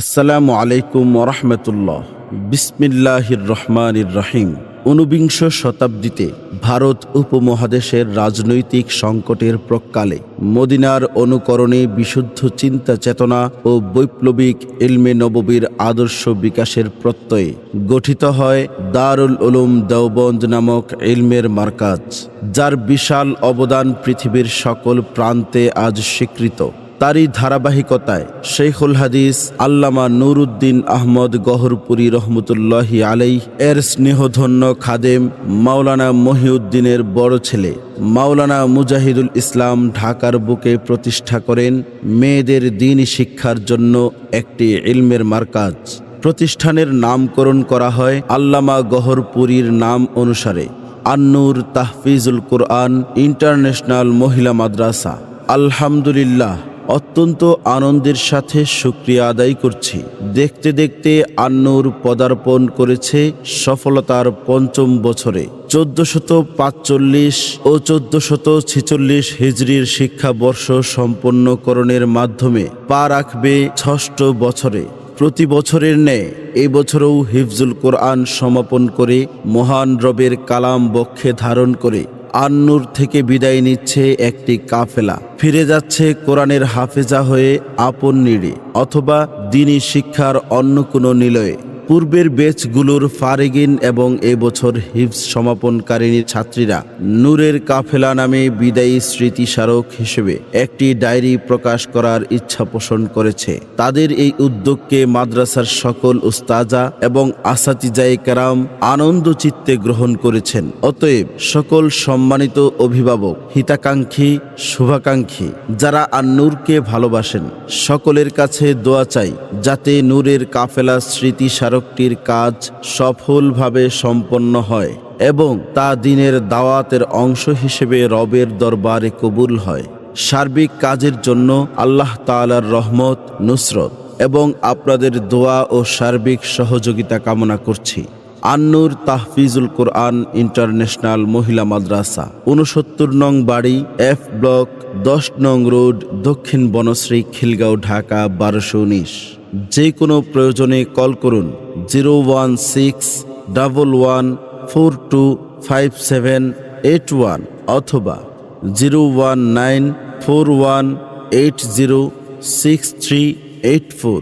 আসসালামু আলাইকুম ওরহমতুল্লাহ। বিসমিল্লাহির রহমানির রহিম। ঊনবিংশ শতাব্দীতে ভারত উপমহাদেশের রাজনৈতিক সংকটের প্রকালে মদিনার অনুকরণে বিশুদ্ধ চিন্তা চেতনা ও বৈপ্লবিক ইলমে নববীর আদর্শ বিকাশের প্রত্যয়ে গঠিত হয় দারুল উলুম দেওবন্দ নামক ইলমের মার্কাজ, যার বিশাল অবদান পৃথিবীর সকল প্রান্তে আজ স্বীকৃত। তারই ধারাবাহিকতায় শেখুল হাদিস, আল্লামা নুরুদ্দিন আহমদ গহরপুরি রহমতুল্লাহি আলাই এর স্নেহধন্য খাদেম মাওলানা মহিউদ্দিনের বড় ছেলে মাওলানা মুজাহিদুল ইসলাম ঢাকার বুকে প্রতিষ্ঠা করেন মেয়েদের দিন শিক্ষার জন্য একটি ইলমের মার্কাজ। প্রতিষ্ঠানের নামকরণ করা হয় আল্লামা গহরপুরীর নাম অনুসারে আন্নুর তাহফিজুল কোরআন ইন্টারন্যাশনাল মহিলা মাদ্রাসা। আলহামদুলিল্লাহ। অত্যন্ত আনন্দের সাথে শুক্রিয়া আদায় করছি। দেখতে দেখতে আন্নুর পদার্পণ করেছে সফলতার পঞ্চম বছরে। চোদ্দশত পাঁচচল্লিশ ও চোদ্দশত ছেচল্লিশ হিজড়ির শিক্ষাবর্ষ সম্পন্নকরণের মাধ্যমে পা রাখবে ষষ্ঠ বছরে। প্রতি বছরের ন্যায় এই বছরও হিফজুল কোরআন সমাপন করে মহান রবের কালাম বক্ষে ধারণ করে আন্নুর থেকে বিদায় নিচ্ছে একটি কাফেলা। ফিরে যাচ্ছে কোরআনের হাফেজা হয়ে আপন নিড়ে, অথবা দিনী শিক্ষার অন্য কোনো নিলয়ে। পূর্বের বেচগুলোর ফারেগিন এবং এবছর হিফজ সমাপনকারিণী ছাত্রীরা নূরের কাফেলা নামে বিদায়ী স্মৃতিস্মারক হিসেবে একটি ডায়েরি প্রকাশ করার ইচ্ছা পোষণ করেছে। তাদের এই উদ্যোগকে মাদ্রাসার সকল উস্তাজা এবং আসাতিজায়ে কেরাম আনন্দ চিত্তে গ্রহণ করেছেন। অতএব সকল সম্মানিত অভিভাবক, হিতাকাঙ্ক্ষী, শুভাকাঙ্ক্ষী, যারা আন্নুরকে ভালোবাসেন, সকলের কাছে দোয়া চাই, যাতে নূরের কাফেলা স্মৃতি স্মারকটির কাজ সফলভাবে সম্পন্ন হয় এবং তা দিনের দাওয়াতের অংশ হিসেবে রবের দরবারে কবুল হয়। সার্বিক কাজের জন্য আল্লাহ তাআলার রহমত, নুসরত এবং আপনাদের দোয়া ও সার্বিক সহযোগিতা কামনা করছি। আন্নুর তাহফিজুল কোরআন ইন্টারন্যাশনাল মহিলা মাদ্রাসা উনসত্তর নং বাড়ি, এফ ব্লক, দশ নং রোড, দক্ষিণ বনশ্রী, খিলগাঁও, ঢাকা, বারোশো উনিশ। যে কোনো প্রয়োজনে কল করুন। Zero one six double one four two five seven eight one অথবা zero one nine four one eight zero six three eight four